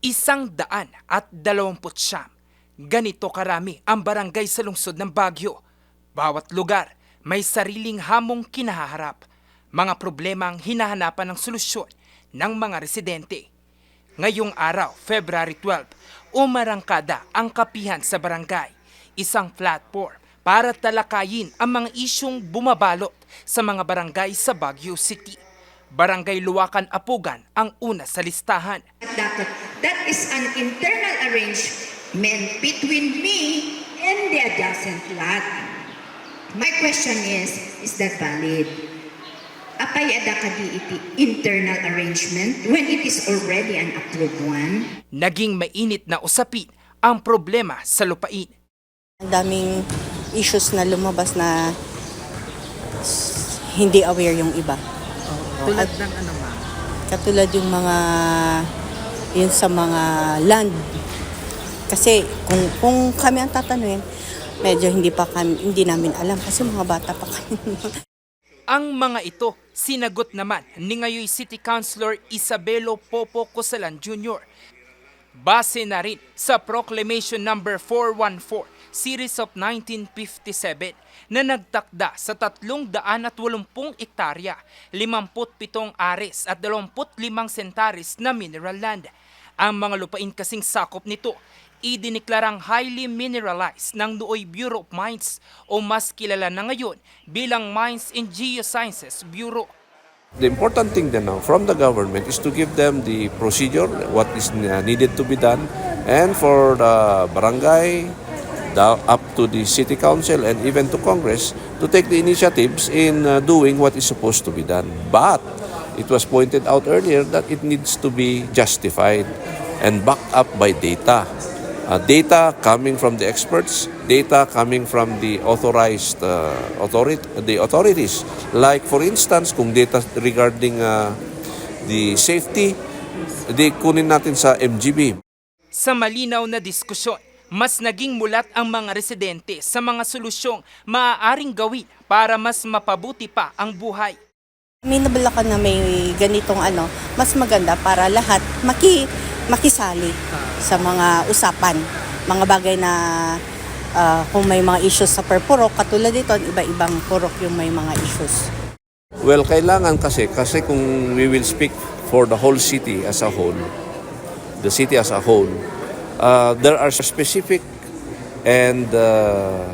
Isang daan at dalawamput siyam. Ganito karami ang barangay sa lungsod ng Baguio. Bawat lugar may sariling hamong kinaharap. Mga problemang hinahanapan ng solusyon ng mga residente. Ngayong araw, February 12, umarangkada ang kapihan sa barangay. Isang platform para talakayin ang mga isyong bumabalot sa mga barangay sa Baguio City. Barangay Luwakan Apugan ang una sa listahan. Dapat, that is an internal arrangement between me and the adjacent lot. My question is, is that valid? Apay ada kadi iti internal arrangement when it is already an approved one? Naging mainit na usapin ang problema sa lupain. Ang daming issues na lumabas na hindi aware yung iba. Tulad ng ano ma'am? Katulad yung mga yun sa mga land. Kasi kung kung kami ang tatanungin, medyo hindi pa kami, hindi namin alam kasi mga bata pa kami. Ang mga ito, sinagot naman ni ngayoy City Councilor Isabelo Popo Cosalan Jr. Base na rin sa Proclamation Number 414, Series of 1957 na nagtakda sa 380 ektarya, 57 ares at 25 sentaris na mineral land. Ang mga lupain kasing sakop nito idineklarang highly mineralized ng Nooy Bureau of Mines o mas kilala na ngayon bilang Mines and Geosciences Bureau. The important thing then now from the government is to give them the procedure, what is uh, needed to be done, and for the barangay, the, up to the city council, and even to Congress to take the initiatives in uh, doing what is supposed to be done. But it was pointed out earlier that it needs to be justified and backed up by data. Uh, data coming from the experts, data coming from the authorized uh, authority, the authorities. Like for instance, kung data regarding uh, the safety, di kunin natin sa MGB. Sa malinaw na diskusyon, mas naging mulat ang mga residente sa mga solusyong maaaring gawin para mas mapabuti pa ang buhay. Amenable ako na may ganitong ano, mas maganda para lahat maki, makisali sa mga usapan, mga bagay na ah, kung may mga issues sa per purok, katulad dito, iba-ibang purok yung may mga issues. Well, kailangan kasi, kasi kung we will speak for the whole city as a whole, the city as a whole, uh, there are specific and uh,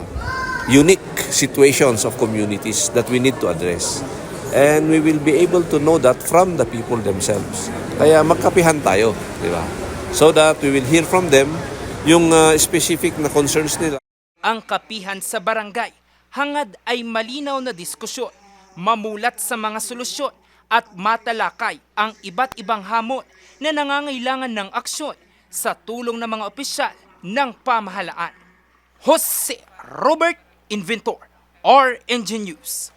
unique situations of communities that we need to address. And we will be able to know that from the people themselves. Kaya magkapihan tayo, di ba? So that we will hear from them yung uh, specific na concerns nila. Ang kapihan sa barangay, hangad ay malinaw na diskusyon, mamulat sa mga solusyon at matalakay ang iba't ibang hamon na nangangailangan ng aksyon sa tulong ng mga opisyal ng pamahalaan. Jose Robert Inventor, RNG News.